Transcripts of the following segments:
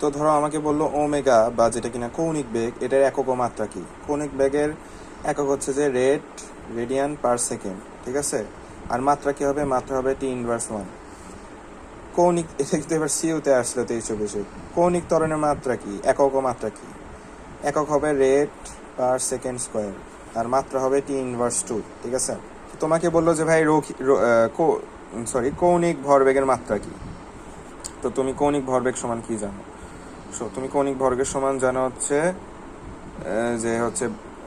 তো ধরো আমাকে বলল ওমেগা বা যেটা কিনা কৌণিক বেগ, এটার একক মাত্রা কি? কৌণিক বেগের একক হচ্ছে যে রেড রেডিয়ান পার সেকেন্ড, ঠিক আছে? আর মাত্রা কি হবে? মাত্রা হবে টি ইনভার্স ওয়ান। কৌণিক, এটা কিন্তু এবার সিউতে আসলো তেইশ চব্বিশে। কৌণিক ত্বরণের মাত্রা কি? একক মাত্রা কি? একক হবে রেড পার সেকেন্ড স্কোয়ার, আর মাত্রা হবে টি ইনভার্স টু, ঠিক আছে? তোমাকে বলল যে ভাই সরি কৌণিক ভরবেগের মাত্রা কি? তো তুমি কৌণিক ভরবেগ সমান কি জানো? তুমি কৌণিক ভরবেগের সমান জানো হচ্ছে যে হচ্ছে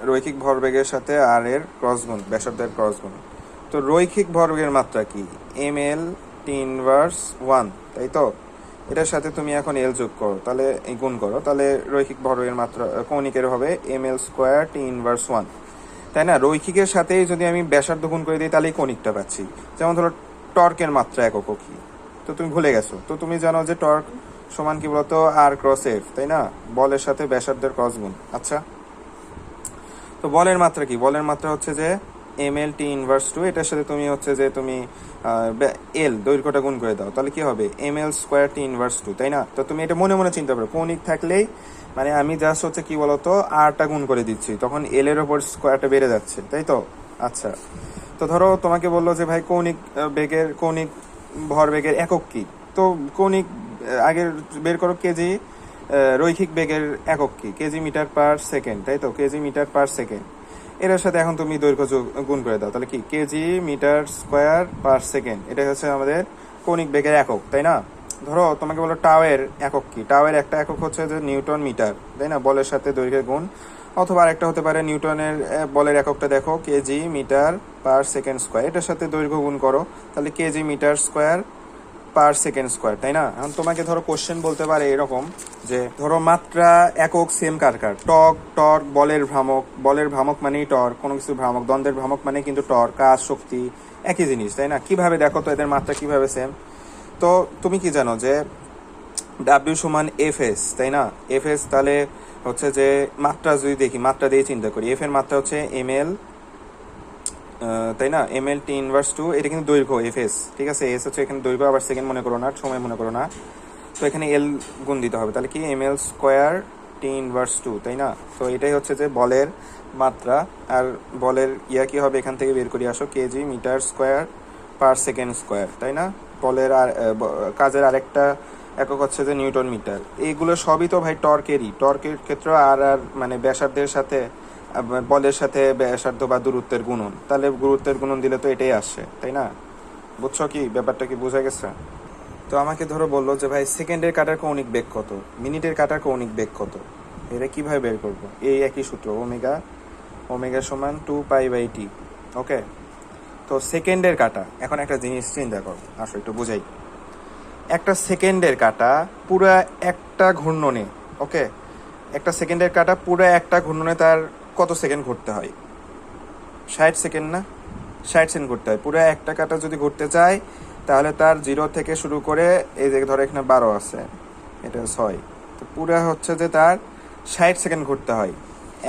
রৈখিক ভরবেগের সাথে আর এর ক্রস গুণ ব্যাসার্ধের ক্রস গুণ তো রৈখিক ভরবেগের মাত্রা কি? M L T inverse one তাই তো? এটার সাথে তুমি এখন এল যোগ করো, তাহলে এই গুণ করো, তাহলে রৈখিক ভরবেগের মাত্রা কৌণিকের হবে M L square T inverse one তাই না? রৈখিকের সাথেই যদি আমি ব্যাসার্ধ গুণ করে দিই তাহলেই কৌণিকটা পাচ্ছি। যেমন ধরো, টর্কের মাত্রা একক কি? তো তুমি ভুলে গেছো। তো তুমি জানো যে টর্ক সমান কি বলতো? আর ক্রস এফ তাই না? বলের সাথে ব্যাসার্ধের ক্রস গুণ। আচ্ছা। তো বলের মাত্রা কি? বলের মাত্রা হচ্ছে যে M L T inverse two এটার সাথে তুমি হচ্ছে যে তুমি এল দৈর্ঘ্যটা গুণ করে দাও। তাহলে কি হবে? M L square T inverse two তাই না? তো তুমি এটা মনে মনে চিন্তা করো। কৌণিক থাকলেই মানে আমি জাস্ট হচ্ছে কি বলতো আরটা গুণ করে দিচ্ছি। তখন এল এর ওপর স্কোয়ারটা বেড়ে যাচ্ছে, তাই তো? আচ্ছা। তো ধরো তোমাকে বলল যে, ভাই, কৌণিক বেগের, কৌণিক ভরবেগের একক কি? তো কৌণিক আগের বের করো কেজি রৈখিক বেগের একক কি? কেজি মিটার পার সেকেন্ড, তাই তো? KG metre per second. এটার সাথে এখন তুমি দৈর্ঘ্য গুণ করে দাও। তাহলে কি? KG metre square per second. এটা হচ্ছে আমাদের কৌণিক বেগের একক, তাই না? ধরো, তোমাকে বলো টাওয়ের একক কি? টাওয়ের একটা একক হচ্ছে যে নিউটন মিটার, তাই না? বলের সাথে দৈর্ঘ্যের গুণ। অথবা আরেকটা হতে পারে নিউটনের বলের এককটা দেখো, KG metre per second square. এটার সাথে দৈর্ঘ্য গুণ করো। তাহলে KG metre square per second square তাই না? এখন তোমাকে ধরো কোশ্চেন বলতে পারে এরকম যে, ধরো মাত্রা একক সেম কার কার? টক, টর্ক, বলের ভ্রামক। বলের ভ্রামক মানেই টর্ক, কোনো কিছু ভ্রামক। দ্বন্দ্বের ভ্রামক মানে কিন্তু টর্ক, কাজ, শক্তি, একই জিনিস, তাই না? কীভাবে দেখো তো এদের মাত্রা কীভাবে সেম তো তুমি কি জানো যে ডাব্লিউ সমান এফ এস তাই না? এফ এস তাহলে হচ্ছে যে, মাত্রা যদি দেখি, মাত্রা দিয়ে চিন্তা করি এফ এর মাত্রা হচ্ছে এম এল তাই না? M L T inverse two এটা কিন্তু দৈর্ঘ্য এফ এস ঠিক আছে? এস হচ্ছে এখানে দৈর্ঘ্য, আবার সেকেন্ড মনে করো না, সময় মনে করো না। তো এখানে এল গুণ দিতে হবে। তাহলে কি? M L square T inverse two তাই না? তো এটাই হচ্ছে যে বলের মাত্রা। আর বলের ইয়া কি হবে? এখান থেকে বের করে, আসো, KG, metre square per second square তাই না? বলের আর কাজের আরেকটা একক হচ্ছে যে নিউটন মিটার। এইগুলো সবই তো ভাই টর্কেরই। টর্কের ক্ষেত্রে আর আর মানে ব্যাসার্ধের সাথে বলের সাথে ব্যাসার্ধ বা দূরত্বের গুণন। তাহলে গুরুত্বের গুণন দিলে তো এটাই আসছে তাই না? বুঝছ কি? ব্যাপারটা কি বোঝা গেছে? তো আমাকে ধরো বলল যে, ভাই, সেকেন্ডের কাটার কৌণিক বেগ কত? মিনিটের কাটার কৌণিক বেগ কত? এটা কীভাবে বের করব? এই একই সূত্র, ওমেগা ওমেগা সমান two pi by T, okay? তো সেকেন্ডের কাটা, এখন একটা জিনিস চিন্তা করো, আসো একটু বুঝাই। একটা সেকেন্ডের কাটা পুরো একটা ঘূর্ণনে, ওকে? একটা সেকেন্ডের কাটা পুরো একটা ঘূর্ণনে তার কত সেকেন্ড ঘুরতে হয়? ষাট সেকেন্ড না? ষাট সেকেন্ড ঘুরতে হয়। পুরো একটা কাটা যদি ঘুরতে চায়, তাহলে তার জিরো থেকে শুরু করে, এই যে ধরো এখানে বারো আছে, এটা ছয়। তো পুরো হচ্ছে যে তার ষাট সেকেন্ড ঘুরতে হয়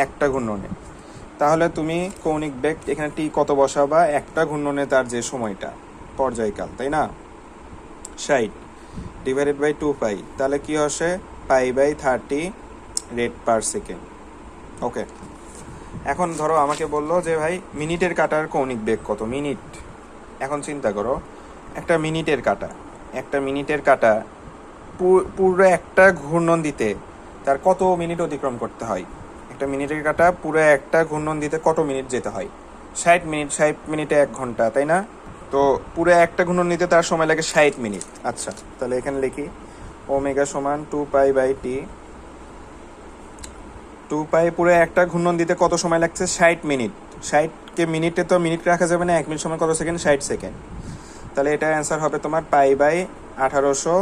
একটা ঘূর্ণনে। তাহলে তুমি কৌণিক বেগ এখানে টি কত বসাবা? একটা ঘূর্ণনে তার যে সময়টা, পর্যায়কাল, তাই না? ষাট ডিভাইডেড বাই টু পাই তাহলে কি আসে? Pi by thirty rad per second okay এখন ধরো আমাকে বলল যে, ভাই, মিনিটের কাটার কৌণিক বেগ কত? মিনিট। এখন চিন্তা করো, একটা মিনিটের কাটা, একটা মিনিটের কাটা পুরো একটা ঘূর্ণন দিতে তার কত মিনিট অতিক্রম করতে হয়? একটা মিনিটের কাটা পুরো একটা ঘূর্ণন দিতে কত মিনিট যেতে হয়? ষাট মিনিট, ষাট মিনিটে এক ঘণ্টা, তাই না? তো পুরো একটা ঘূর্ণন নিতে তার সময় লাগে ষাট মিনিট। আচ্ছা তাহলে এখানে লিখি, ওমেগা সমান two pi by T two pi পুরো একটা ঘূর্ণন দিতে কত সময় লাগছে? ষাট মিনিট। ষাটকে মিনিটে তো মিনিট রাখা যাবে না, এক মিনিট সময় কত সেকেন্ড? ষাট সেকেন্ড। তাহলে এটা অ্যান্সার হবে তোমার পাই বাই আঠারোশো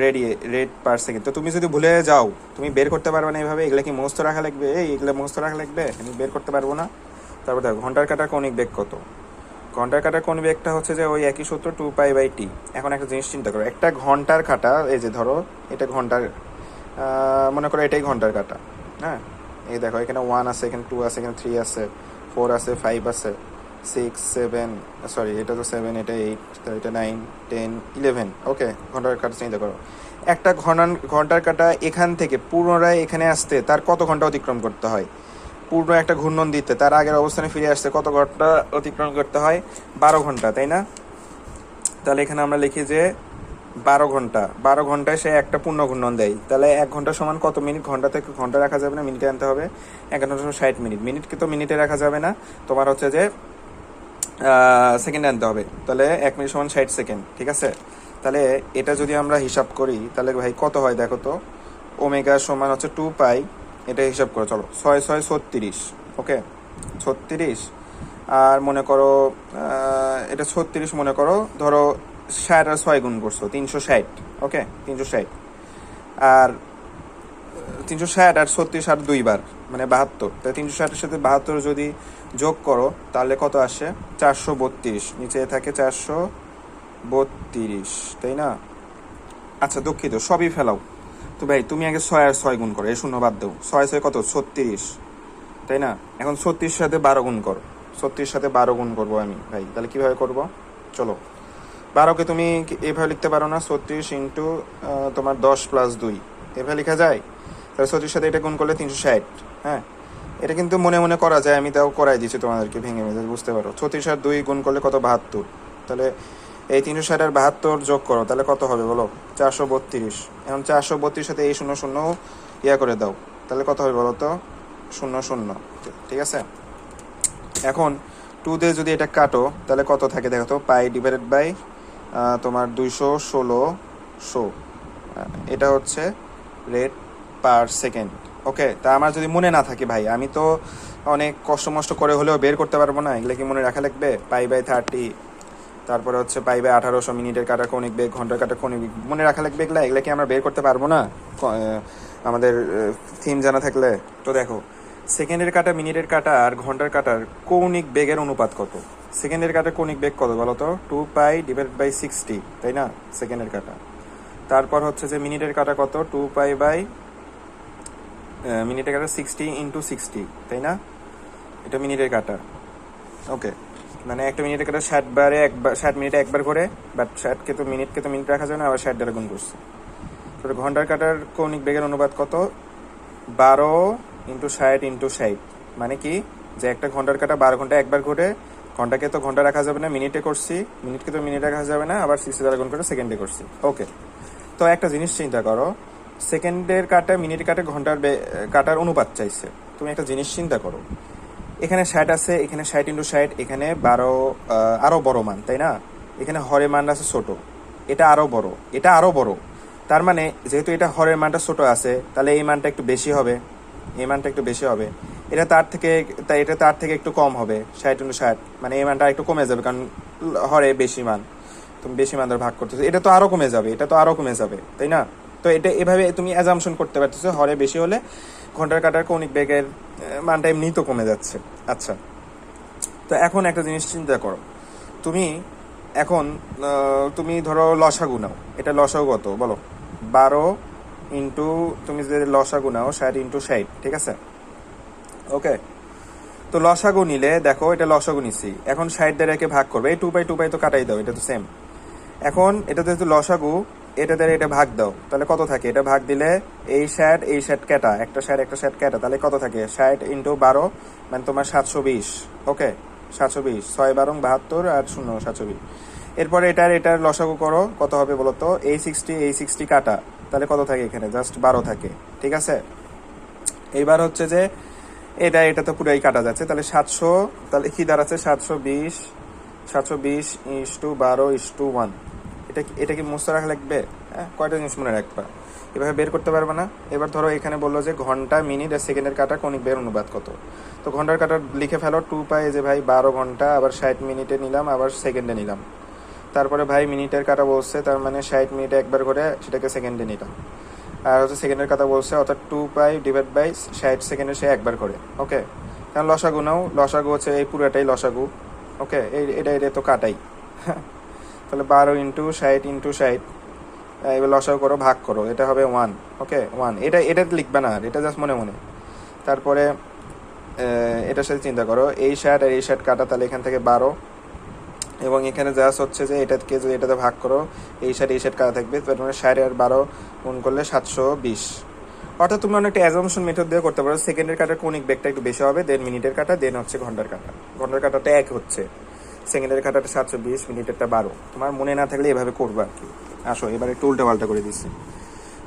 রেডি রেড পার সেকেন্ড। তো তুমি যদি ভুলে যাও, তুমি বের করতে পারবে না এইভাবে। এগুলো কি মুখস্থ রাখা লাগবে? এই, এগুলো মুখস্থ রাখা লাগবে? আমি বের করতে পারব না। তারপর দেখো, ঘণ্টার কাটার কৌণিক বেগ কত? ঘণ্টার কাটার কোন বেগটা হচ্ছে যে ওই একই সূত্র টু পাই বাই টি এখন একটা জিনিস চিন্তা করো, একটা ঘণ্টার কাটা, এই যে ধরো, এটা ঘণ্টার মনে করো এটাই ঘণ্টার কাটা। হ্যাঁ? এই দেখো, এখানে ওয়ান আছে, এখানে টু আছে, এখানে থ্রি আছে ফোর আছে ফাইভ আছে সিক্স সেভেন সরি এটা তো সেভেন এটা এইট এটা নাইন টেন ইলেভেন ওকে ঘণ্টার কাটা চিন্তা করো। একটা ঘনান ঘণ্টার কাটা এখান থেকে পুনরায় এখানে আসতে তার কত ঘণ্টা অতিক্রম করতে হয়? পূর্ণ একটা ঘূর্ণন দিতে তার আগের অবস্থানে ফিরে আসতে কত ঘণ্টা অতিক্রম করতে হয়? বারো ঘণ্টা, তাই না? তাহলে এখানে আমরা লিখি যে বারো ঘণ্টা। বারো ঘন্টায় সে একটা পূর্ণ ঘূর্ণন দেয়। তাহলে এক ঘণ্টা সমান কত মিনিট? ঘণ্টা থেকে ঘণ্টা রাখা যাবে না, মিনিটে আনতে হবে। এক ঘণ্টা সমান ষাট মিনিট। মিনিটকে তো মিনিটে রাখা যাবে না। তোমার হচ্ছে যে সেকেন্ড আনতে হবে। তাহলে এক মিনিট সমান ষাট সেকেন্ড, ঠিক আছে? তাহলে এটা যদি আমরা হিসাব করি, তাহলে ভাই কত হয় দেখো তো? ওমেগা সমান হচ্ছে টু পাই, এটা হিসাব করো, চলো। ছয় ছয়, ছত্রিশ, ওকে? ছত্রিশ। আর মনে করো এটা ছত্রিশ মনে করো, ধরো ষাট আর ছয় গুণ করছ, তিনশো ষাট ওকে তিনশো ষাট। আর, তিনশো ষাট আর ছত্রিশ আর দুইবার মানে বাহাত্তর। তাই তিনশো ষাটের সাথে বাহাত্তর যদি যোগ করো, তাহলে কত আসে? চারশো বত্রিশ। নিচে থাকে চারশো বত্রিশ, তাই না? আচ্ছা দুঃখিত, সবই ফেলাও। তো ভাই, তুমি আগে ছয় আর ছয় গুণ করো, এই শূন্য বাদ দাও। ছয় ছয় কত? ছত্রিশ, তাই না? এখন ছত্রিশ সাথে বারো গুণ করো। ছত্রিশ সাথে বারো গুণ করব আমি, ভাই। তাহলে কীভাবে করব? চলো। বারোকে তুমি এভাবে লিখতে পারো না? ছত্রিশ ইন্টু তোমার দশ প্লাস দুই। এভাবে লেখা যায়? তাহলে ছত্রিশ সাথে এটা গুণ করলে তিনশো ষাট হ্যাঁ? এটা কিন্তু মনে মনে করা যায়, আমি তাও করাই দিচ্ছি তোমাদেরকে ভেঙে ভেঙে, বুঝতে পারো। ছত্রিশ আর দুই গুণ করলে কত? বাহাত্তর। তাহলে এই তিনশো ষাট আর বাহাত্তর যোগ করো, তাহলে কত হবে বলো? চারশো বত্রিশ। এখন চারশো বত্রিশ সাথে এই শূন্য শূন্য ইয়া করে দাও। তাহলে কত হবে বলো তো? শূন্য শূন্য। ঠিক আছে? এখন টু দিয়ে যদি এটা কাটো, তাহলে কত থাকে দেখো তো? পাই ডিভাইডেড বাই তোমার দুইশো ষোলো শো। এটা হচ্ছে রেট পার সেকেন্ড ওকে তা আমার যদি মনে না থাকে ভাই, আমি তো অনেক কষ্ট মষ্ট করে হলেও বের করতে পারব না। এগুলো কি মনে রাখা লাগবে? পাই বাই থার্টি তারপরে হচ্ছে পাই বাই আঠারোশো মিনিটের কাটা কৌণিক বেগ, ঘণ্টার কাটা কৌণিক মনে রাখা লাগবে এগুলা? এগুলা কি আমরা বের করতে পারব না? আমাদের থিম জানা থাকলে? তো দেখো সেকেন্ডের কাটা মিনিটের কাটা আর ঘণ্টার কাটার কৌণিক বেগের অনুপাত কত? সেকেন্ডের কাটা কৌণিক বেগ কত বলো তো? Two pi divide by sixty, তাই না? সেকেন্ডের কাটা। তারপর হচ্ছে যে মিনিটের কাটা কত? টু পাই বাই মিনিটের কাটা সিক্সটি ইন্টু সিক্সটি, তাই না? এটা মিনিটের কাটা। ওকে মানে একটা মিনিটের কাটা ষাট বারে একবার, ষাট মিনিটে একবার করে, বাট ষাটকে তো মিনিটকে তো মিনিট রাখা যাবে না, আবার ষাট দ্বারা গুণ করছে। তো ঘণ্টার কাটার কৌণিক বেগের অনুপাত কত? বারো ইন্টু ষাট ইন্টু ষাট মানে কি? যে একটা ঘণ্টার কাটা বারো ঘণ্টা একবার ঘটে ঘন্টাকে তো ঘণ্টা রাখা যাবে না মিনিটে করছি মিনিটকে তো মিনিট রাখা যাবে না আবার সিক্সটি দ্বারা গুণ করে সেকেন্ডে করছি। ওকে তো একটা জিনিস চিন্তা করো সেকেন্ডের কাটা মিনিট কাটে ঘণ্টার কাটার অনুপাত চাইছে। তুমি একটা জিনিস চিন্তা করো এখানে ষাট আছে এখানে ষাট ইন্টু ষাট এখানে বারো আহ, আরও বড় মান তাই না? এখানে হরের মান আছে ছোট এটা আরও বড় এটা আরও বড়। তার মানে যেহেতু এটা হরের মানটা ছোট আছে তাহলে এই মানটা একটু বেশি হবে। এই মানটা একটু বেশি হবে। এটা তার থেকে, তাই এটা তার থেকে একটু কম হবে, ষাট ইন্টু ষাট। মানে এই মানটা একটু কমে যাবে, কারণ হরে বেশি মান। তুমি বেশি মান ধরে ভাগ করতেছো। এটা তো আরও কমে যাবে, এটা তো আরও কমে যাবে, তাই না? তো এটা এভাবে তুমি অ্যাজামশন করতে পারতেছো, হরে বেশি হলে ঘণ্টার কাটার কৌণিক বেগের মানটা এমনি তো কমে যাচ্ছে। আচ্ছা তো এখন একটা জিনিস চিন্তা করো। তুমি এখন তুমি ধরো লসাগু নাও। এটা লসাগু কত? বলো। বারো ইন্টু, তুমি যদি লসাগু নাও, ষাট ইন্টু ষাট, ঠিক আছে? ওকে? তো লসাগু নিলে, দেখো, এটা লসাগু নিছি এখন ষাট দ্বারা একে ভাগ করবে। এই টু বাই টু বাই তো কাটাই দাও, এটা তো সেম এখন এটা যেহেতু লসাগু, এটা দ্বারা এটা ভাগ দাও। তাহলে কত থাকে? এটা ভাগ দিলে এই ষাট এই ষাট ক্যাটা একটা ষাট একটা ষাট ক্যাটা তাহলে কত থাকে? ষাট ইন্টু বারো মানে তোমার সাতশো বিশ। ওকে? সাতশো বিশ। ছয় বারং বাহাত্তর আর শূন্য, সাতশো বিশ। এরপরে এটার এটার লসাগু করো, কত হবে বলো তো? এই সিক্সটি এই সিক্সটি কাটা। তাহলে কত থাকে এখানে? জাস্ট বারো থাকে, ঠিক আছে? এইবার হচ্ছে যে, এটা এটা তো পুরাই কাটা যাচ্ছে। তাহলে সাতশো, তাহলে কি দাঁড়াচ্ছে? সাতশো বিশ সাতশো বিশ ইস টু বারো ইস টু ওয়ান। এটা এটা কি মুস্ত রাখা লাগবে? হ্যাঁ কয়টা জিনিস মনে রাখবা। এভাবে বের করতে পারবে না। এবার ধরো এখানে বলল যে ঘণ্টা, মিনিট আর সেকেন্ডের কাটা কনিক বের অনুবাদ কত? তো ঘণ্টার কাটা লিখে ফেলো টু পাই যে ভাই বারো ঘণ্টা, আবার ষাট মিনিটে নিলাম, আবার সেকেন্ডে নিলাম। তারপরে ভাই মিনিটের কাটা বলছে, তার মানে ষাট মিনিটে একবার করে সেটাকে সেকেন্ডে নিলাম আর হচ্ছে সেকেন্ডের কথা বলছে, অর্থাৎ টু পাই ডিভাইড বাই ষাট সেকেন্ডে সে একবার করে ওকে কারণ লসাগু নাও, লসাগু হচ্ছে এই পুরোটাই লসাগু ওকে এই, এটা এটা তো কাটাই। তাহলে বারো ইন্টু ষাট ইন্টু ষাট এবার লসাগু করো, ভাগ করো, এটা হবে ওয়ান ওকে ওয়ান এটা এটা লিখবে না আর, এটা জাস্ট মনে মনে। তারপরে এটার সাথে চিন্তা করো, এই ষাট আর এই ষাট কাটা তাহলে এখান থেকে বারো এবং এখানে জাস্ট হচ্ছে যে এটাকে যদি এটাতে ভাগ করো, এই সাইড এই সাইড কাটা থাকবে? তো মানে ষাট আর বারো গুণ করলে সাতশো বিশ। অর্থাৎ তুমি অনেকটা অ্যাজামশন মেথড দিয়ে করতে পারো। সেকেন্ডের কাটার কোনিক বেগটা একটু বেশি হবে দেন মিনিটের কাটা দেন হচ্ছে ঘণ্টার কাটা। ঘণ্টার কাটাটা এক হচ্ছে। সেকেন্ডের কাটাটা সাতশো বিশ, মিনিটেরটা বারো। তোমার মনে না থাকলে এভাবে করব আর কি। আসো, এবার একটু উল্টা পাল্টা করে দিচ্ছি।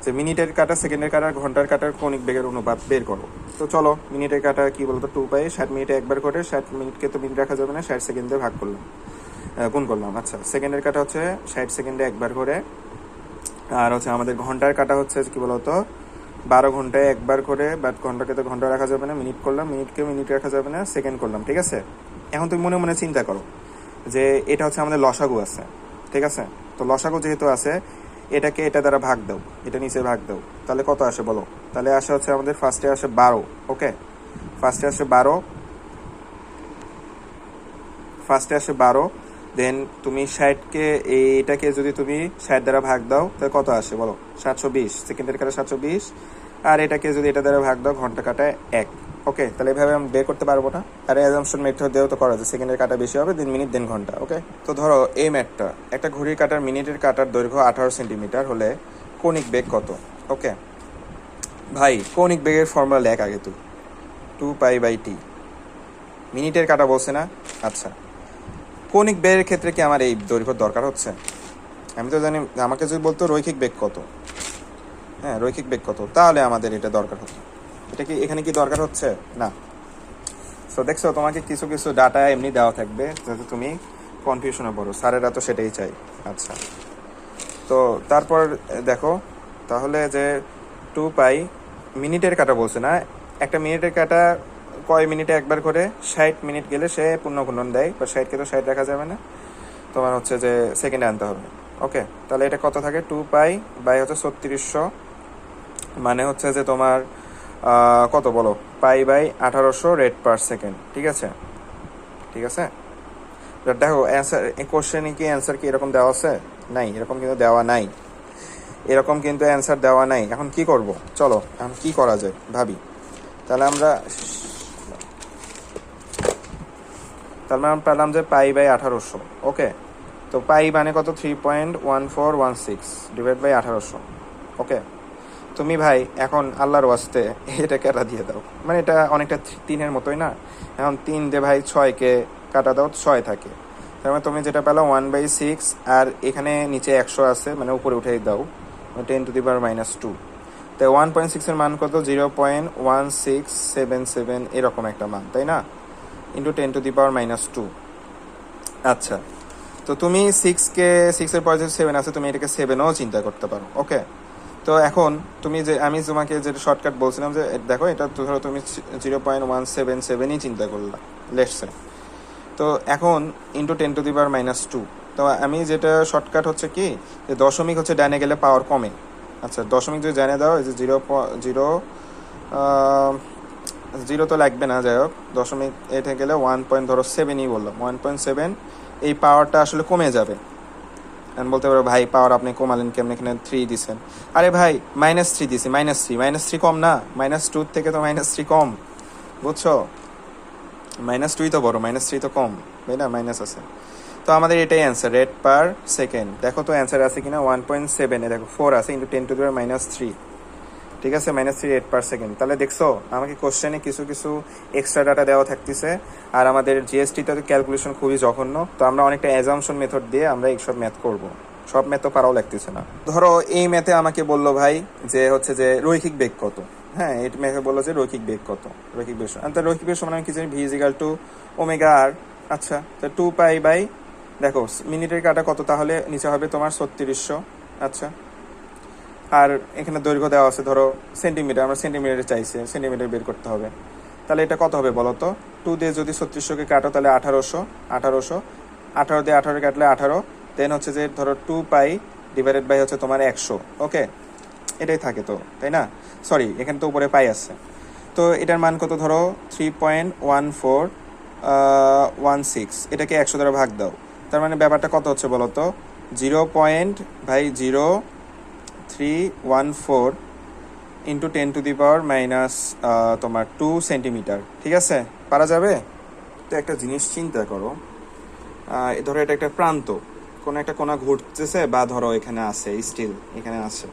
যে মিনিটের কাটা সেকেন্ডের কাটা, ঘণ্টার কাটার কোনিক বেগের অনুপাত বের করো। তো চলো, মিনিটের কাটা কি বলতো? টু পাই ষাট মিনিটে একবার করে, ষাট মিনিটকে তো মিনিট রাখা যাবে না, ষাট সেকেন্ডে ভাগ করলাম। গুণ করলাম। আচ্ছা সেকেন্ডের কাটা হচ্ছে ষাট সেকেন্ডে একবার করে। আর হচ্ছে আমাদের ঘণ্টার কাটা হচ্ছে কি বলতো? বারো ঘন্টায় একবার করে বাট ঘন্টাকে তো ঘণ্টা রাখা যাবে না। মিনিট করলাম মিনিটকে মিনিট রাখা যাবে না সেকেন্ড করলাম, ঠিক আছে? এখন তুমি মনে মনে চিন্তা করো যে এটা হচ্ছে আমাদের লসাগু আছে, ঠিক আছে? তো লসাগু যেহেতু আছে, এটাকে এটা দ্বারা ভাগ দাও, এটা নিচে ভাগ দাও। তাহলে কত আসে বলো? তাহলে আসে হচ্ছে আমাদের ফার্স্টে আসে বারো ওকে ফার্স্টে আসে বারো ফার্স্টে আসে বারো দেন তুমি ষাটকে এইটাকে যদি তুমি ষাট দ্বারা ভাগ দাও, তাহলে কত আসে বলো? সাতশো বিশ। সেকেন্ডের কাটা সাতশো বিশ। আর এটাকে যদি এটা দ্বারা ভাগ দাও, ঘণ্টা কাটা এক। ওকে তাহলে এভাবে আমি বের করতে পারব না। আর অ্যাজামশন মেথড দিয়েও তো করা যায়। সেকেন্ডের কাটা বেশি হবে দিন মিনিট দেন ঘণ্টা। ওকে তো ধরো, এই ম্যাটটা একটা ঘড়ির কাটার, মিনিটের কাটার দৈর্ঘ্য আঠারো সেন্টিমিটার হলে কৌণিক বেগ কত? ওকে ভাই, কৌণিক বেগের ফর্মুলা লেখ আগে তুই টু পাই বাই টি মিনিটের কাটা বলছে না? আচ্ছা। কৌণিক বেগের ক্ষেত্রে কি আমার এই দৈর্ঘ্য দরকার হচ্ছে? আমি তো জানি, আমাকে যদি বলতো রৈখিক বেগ কত? হ্যাঁ রৈখিক বেগ কত? তাহলে আমাদের এটা দরকার হতো। এটা কি, এখানে কি দরকার হচ্ছে? না। সো দেখছ, তোমাকে কিছু কিছু ডাটা এমনি দেওয়া থাকবে যাতে তুমি কনফিউশনে পড়ো। স্যারেরা তো সেটাই চাই আচ্ছা। তো, তারপর, দেখো, তাহলে যে টু পাই মিনিটের কাটা বলছে না, একটা মিনিটের কাটা কয় মিনিটে একবার করে ষাট মিনিট গেলে সে পূর্ণ গুণন দেয় বা ষাটকে তো ষাট রাখা যাবে না। তোমার হচ্ছে যে সেকেন্ডে আনতে হবে। ওকে তাহলে এটা কত থাকে? টু পাই বাই হচ্ছে ছত্রিশশো। মানে হচ্ছে যে তোমার কত বলো? পাই বাই আঠারোশো রেড পার সেকেন্ড ঠিক আছে? ঠিক আছে? দেখো অ্যান্সার কোশ্চেনে কি অ্যান্সার কি এরকম দেওয়া আছে? নাই, এরকম কিন্তু দেওয়া নাই। এরকম কিন্তু অ্যান্সার দেওয়া নাই। এখন কি করব? চলো, এখন কি করা যায়? ভাবি। তাহলে আমরা তাহলে আমরা পেলাম যে পাই বাই আঠারোশো, ওকে? তো পাই মানে কত? Three point one four one six divide by আঠারোশো, ওকে? তুমি ভাই, এখন আল্লাহর ওয়াস্তে এটা কেটা দিয়ে দাও। মানে এটা অনেকটা তিনের মতোই না? এখন তিন দিয়ে ভাই ছয়কে কাটা দাও, ছয় থাকে। তার মানে তুমি যেটা পেল ওয়ান বাই সিক্স আর এখানে নিচে একশো আছে মানে উপরে উঠে দাও। Ten to the power minus two তো ওয়ান পয়েন্ট সিক্সের মান কত? Zero point one six seven seven এরকম একটা মান, তাই না? Into ten to the power minus two আচ্ছা তো তুমি সিক্সকে সিক্সের পরে যে সেভেন আছে তুমি এটাকে সেভেনও চিন্তা করতে পারো ওকে তো এখন তুমি যে, আমি তোমাকে যে শর্টকাট বলছিলাম যে দেখো, এটা ধরো তুমি জিরো পয়েন্ট ওয়ান সেভেন সেভেনই চিন্তা করলা লেটসে তো এখন into ten to the power minus two তো আমি যেটা শর্টকাট হচ্ছে কি, যে দশমিক হচ্ছে ডানে গেলে পাওয়ার কমে। আচ্ছা দশমিক যদি জানিয়ে দাও যে জিরো জিরো জিরো তো লাগবে না, যাই হোক। দশমিক এতে গেলে ওয়ান পয়েন্ট ধরো সেভেনই বললাম। ওয়ান পয়েন্ট সেভেন এই পাওয়ারটা আসলে কমে যাবে। আমি বলতে পারো, ভাই পাওয়ার আপনি কমালেন কেমন? এখানে থ্রি দিছেন। আরে ভাই মাইনাস থ্রি দিছি মাইনাস থ্রি মাইনাস থ্রি কম না মাইনাস টু থেকে তো মাইনাস থ্রি কম। বুঝছ? মাইনাস টুই তো বড় মাইনাস থ্রি তো কম। তাই না? মাইনাস আছে। তো আমাদের এটাই অ্যান্সার রেড পার সেকেন্ড দেখো তো অ্যান্সার আছে কিনা? ওয়ান পয়েন্ট সেভেনে দেখো ফোর আছে into ten to the minus three ঠিক আছে minus three eight per second তাহলে দেখছ, আমাকে কোশ্চেনে কিছু কিছু এক্সট্রা ডাটা দেওয়া থাকতেছে। আর আমাদের জিএসটিতে ক্যালকুলেশন খুবই জঘন্য। তো আমরা অনেকটা অ্যাজামশন মেথড দিয়ে আমরা এইসব ম্যাথ করব। সব ম্যাথ তো পারাও লাগতেছে না। ধরো, এই ম্যাথে আমাকে বলল ভাই যে হচ্ছে যে রৈখিক বেগ কত? হ্যাঁ এই ম্যাথে বলল যে রৈখিক বেগ কত? রৈখিক বেগ সমান- তো রৈখিক বেগ সমান আমি কি জানি? ভি টু ওমেগা আর আচ্ছা তো টু পাই বাই দেখো মিনিটের কাটা কত তাহলে? নিচে হবে তোমার ছত্রিশশো। আচ্ছা আর এখানে দৈর্ঘ্য দেওয়া আছে, ধরো সেন্টিমিটার আমরা সেন্টিমিটারে চাইছি সেন্টিমিটার বের করতে হবে। তাহলে এটা কত হবে বলো তো? টু দিয়ে যদি ছত্রিশশোকে কাটো, তাহলে আঠারোশো আঠারোশো। আঠারো দিয়ে আঠারো কাটলে আঠারো। দেন হচ্ছে যে, ধরো টু পাই ডিভাইডেড বাই হচ্ছে তোমার একশো ওকে এটাই থাকে তো, তাই না? সরি এখানে তো উপরে পাই আছে। তো এটার মান কত ধরো? Three point one four one six এটাকে একশো দ্বারা ভাগ দাও। তার মানে ব্যাপারটা কত হচ্ছে বলো তো? জিরো পয়েন্ট ভাই zero three one four into ten to the power minus তোমার টু সেন্টিমিটার ঠিক আছে? পারা যাবে? তো একটা জিনিস চিন্তা করো আহ, ধরো এটা একটা প্রান্ত কোনো একটা কোনা ঘুরতেছে বা ধরো এখানে আছে স্টিল এখানে আছে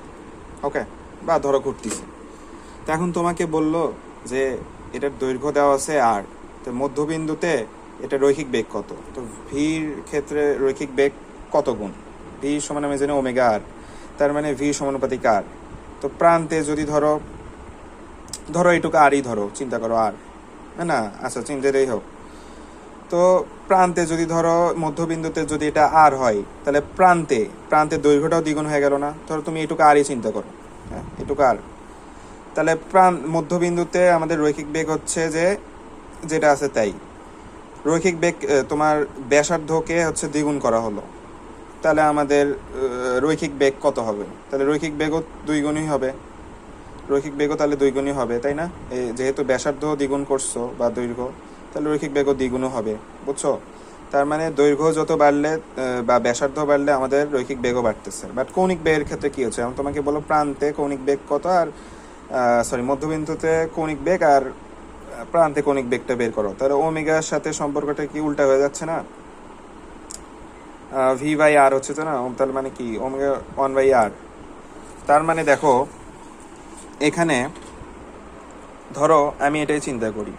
ওকে বা ধরো ঘুরতেছে। তো এখন তোমাকে বলল যে এটার দৈর্ঘ্য দেওয়া আছে আর তো মধ্যবিন্দুতে এটা রৈখিক বেগ কত? তো ভির ক্ষেত্রে রৈখিক বেগ কত গুণ? ভি সমান আমি জানি ওমেগা আর তার মানে ভি সমানুপাতিক আর তো প্রান্তে যদি ধরো ধরো এইটুকু আরই ধরো, চিন্তা করো আর। না না আচ্ছা চিন্তাটাই হোক। তো প্রান্তে যদি ধরো মধ্যবিন্দুতে যদি এটা আর হয়, তাহলে প্রান্তে প্রান্তের দৈর্ঘ্যটাও দ্বিগুণ হয়ে গেল না? ধরো তুমি এটুকু আরই চিন্তা করো। হ্যাঁ এটুকু আর। তাহলে প্রাণ, মধ্যবিন্দুতে আমাদের রৈখিক বেগ হচ্ছে যে, যেটা আছে তাই। রৈখিক বেগ তোমার ব্যাসার্ধকে হচ্ছে দ্বিগুণ করা হলো। তাহলে আমাদের রৈখিক বেগ কত হবে? তাহলে রৈখিক বেগও দুই গুণই হবে। রৈখিক বেগও তাহলে দুই গুণই হবে, তাই না? এই যেহেতু ব্যাসার্ধ দ্বিগুণ করছ বা দৈর্ঘ্য, তাহলে রৈখিক বেগও দ্বিগুণও হবে, বুঝছ? তার মানে দৈর্ঘ্য যত বাড়লে বা ব্যাসার্ধ বাড়লে আমাদের রৈখিক বেগও বাড়তেছে। বাট কৌণিক বেগের ক্ষেত্রে কি হচ্ছে? আমি তোমাকে বলো প্রান্তে কৌণিক বেগ কত, আর সরি মধ্যবিন্দুতে কৌণিক বেগ আর প্রান্তে কৌণিক বেগটা বের করো। তাহলে ওমেগার সাথে সম্পর্কটা কি উল্টা হয়ে যাচ্ছে না? ভি বাই আর হচ্ছে তো না? ওম, তাহলে মানে কি? ওমেগা ওয়ান বাই আর তার মানে দেখো, এখানে ধরো, আমি এটাই চিন্তা করি।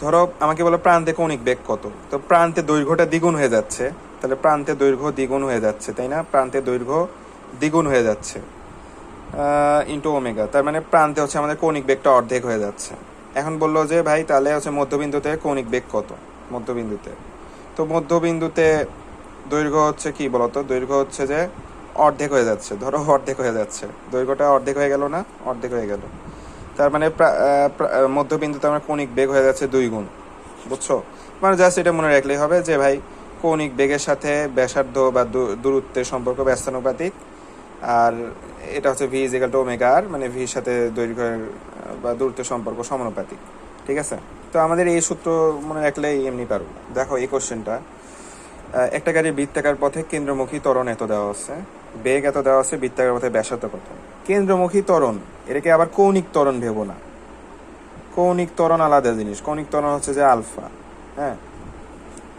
ধরো, আমাকে বলো প্রান্তে কৌণিক বেগ কত? তো প্রান্তে দৈর্ঘ্যটা দ্বিগুণ হয়ে যাচ্ছে। তাহলে প্রান্তে দৈর্ঘ্য দ্বিগুণ হয়ে যাচ্ছে, তাই না? প্রান্তে দৈর্ঘ্য দ্বিগুণ হয়ে যাচ্ছে ইন্টু ওমেগা। তার মানে প্রান্তে হচ্ছে আমাদের কৌণিক বেগটা অর্ধেক হয়ে যাচ্ছে। এখন বলল যে, ভাই, তাহলে হচ্ছে মধ্যবিন্দুতে কৌণিক বেগ কত? মধ্যবিন্দুতে। তো মধ্যবিন্দুতে দৈর্ঘ্য হচ্ছে কি বলতো? দৈর্ঘ্য হচ্ছে যে অর্ধেক হয়ে যাচ্ছে। ধরো অর্ধেক হয়ে যাচ্ছে। দৈর্ঘ্যটা অর্ধেক হয়ে গেল না? অর্ধেক হয়ে গেল। তার মানে মধ্যবিন্দুতে আমার কৌণিক বেগ হয়ে যাচ্ছে দুই গুণ। বুঝছ? মানে জাস্ট এটা মনে রাখলেই হবে যে ভাই, কৌণিক বেগের সাথে ব্যাসার্ধ বা দূরত্বের সম্পর্ক ব্যস্তানুপাতিক আর এটা হচ্ছে V equal to omega R মানে ভির সাথে দৈর্ঘ্যের বা দূরত্বের সম্পর্ক সমানুপাতিক। ঠিক আছে? তো আমাদের এই সূত্র মনে রাখলেই এমনি পারব। দেখো এই কোশ্চেনটা একটা গাড়ির বৃত্তাকার পথে কেন্দ্রমুখী ত্বরণ এত দেওয়া আছে বেগ এত দেওয়া আছে বৃত্তাকার পথে ব্যাসার্ধ কত? কেন্দ্রমুখী ত্বরণ, এটাকে আবার কৌণিক ত্বরণ ভেবো না। কৌণিক ত্বরণ আলাদা জিনিস, কৌণিক ত্বরণ হচ্ছে যে আলফা হ্যাঁ?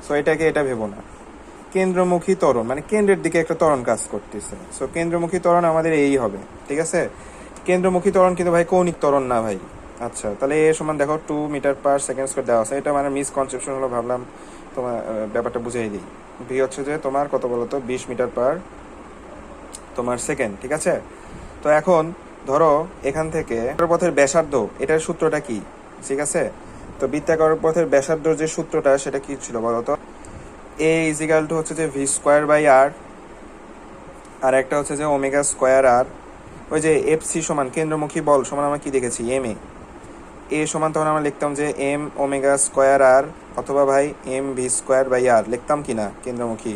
সো এটাকে এটা ভেবো না। কেন্দ্রমুখী ত্বরণ মানে কেন্দ্রের দিকে একটা ত্বরণ কাজ করতেছে। সো কেন্দ্রমুখী ত্বরণ আমাদের এই হবে, ঠিক আছে? কেন্দ্রমুখী ত্বরণ কিন্তু ভাই কৌণিক ত্বরণ না ভাই। আচ্ছা তাহলে এ সমান দেখো two metre per second square দেওয়া আছে। এটা মানে মিসকনসেপশন হলো, ভাবলাম তোমার ব্যাপারটা বুঝিয়ে দিই। ভি হচ্ছে যে তোমার, কত বলতো বিশ মিটার পার তোমার সেকেন্ড, ঠিক আছে? তো এখন ধরো এখান থেকে পথের ব্যাসার্ধ, এটার সূত্রটা কি? ঠিক আছে? তো বৃত্তাকার পথের ব্যাসার্ধর যে সূত্রটা, সেটা কি ছিল বলতো এ ইজিক্যাল টু হচ্ছে যে V square by R R একটা হচ্ছে যে ওমেগা স্কোয়ার আর ওই যে এফ সি সমান, কেন্দ্রমুখী বল, সমান আমরা কি দেখেছি? এম এ এ সমান তখন আমরা লিখতাম যে এম ওমেগা স্কোয়ার আর অথবা ভাই M V square by R, লিখতাম কি না কেন্দ্রমুখী।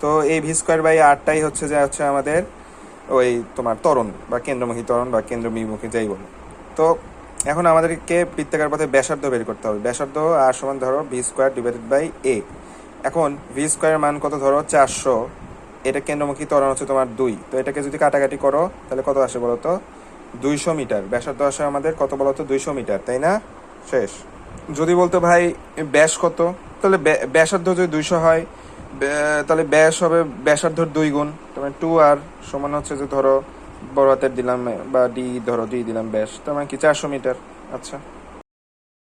তো এই ভি স্কোয়ার বাই আরটাই হচ্ছে যে হচ্ছে আমাদের ওই তোমার ত্বরণ, বা কেন্দ্রমুখী ত্বরণ, বা কেন্দ্রবিমুখী যাই বলো। তো এখন আমাদেরকে বৃত্তাকার পথে ব্যাসার্ধ বের করতে হবে। ব্যাসার্ধ আর সমান ধরো V square divided by a. এখন ভি স্কোয়ারের মান কত ধরো? চারশো। এটা কেন্দ্রমুখী ত্বরণ হচ্ছে তোমার দুই। তো এটাকে যদি কাটাকাটি করো, তাহলে কত আসে বলো তো দুইশো মিটার। ব্যাসার্ধ আসে আমাদের কত বলো তো দুইশো মিটার, তাই না? শেষ। যদি বলতো ভাই, ব্যাস কত? তাহলে ব্য- ব্যাসার্ধ যদি দুইশো হয় তাহলে ব্যাস হবে ব্যাসার্ধর দুই গুণ। তার টু আর সমান হচ্ছে যে ধরো, বড় হাতের দিলাম, বা ডি ধরো ডি দিলাম ব্যাস। তার মানে কি? চারশো মিটার। আচ্ছা।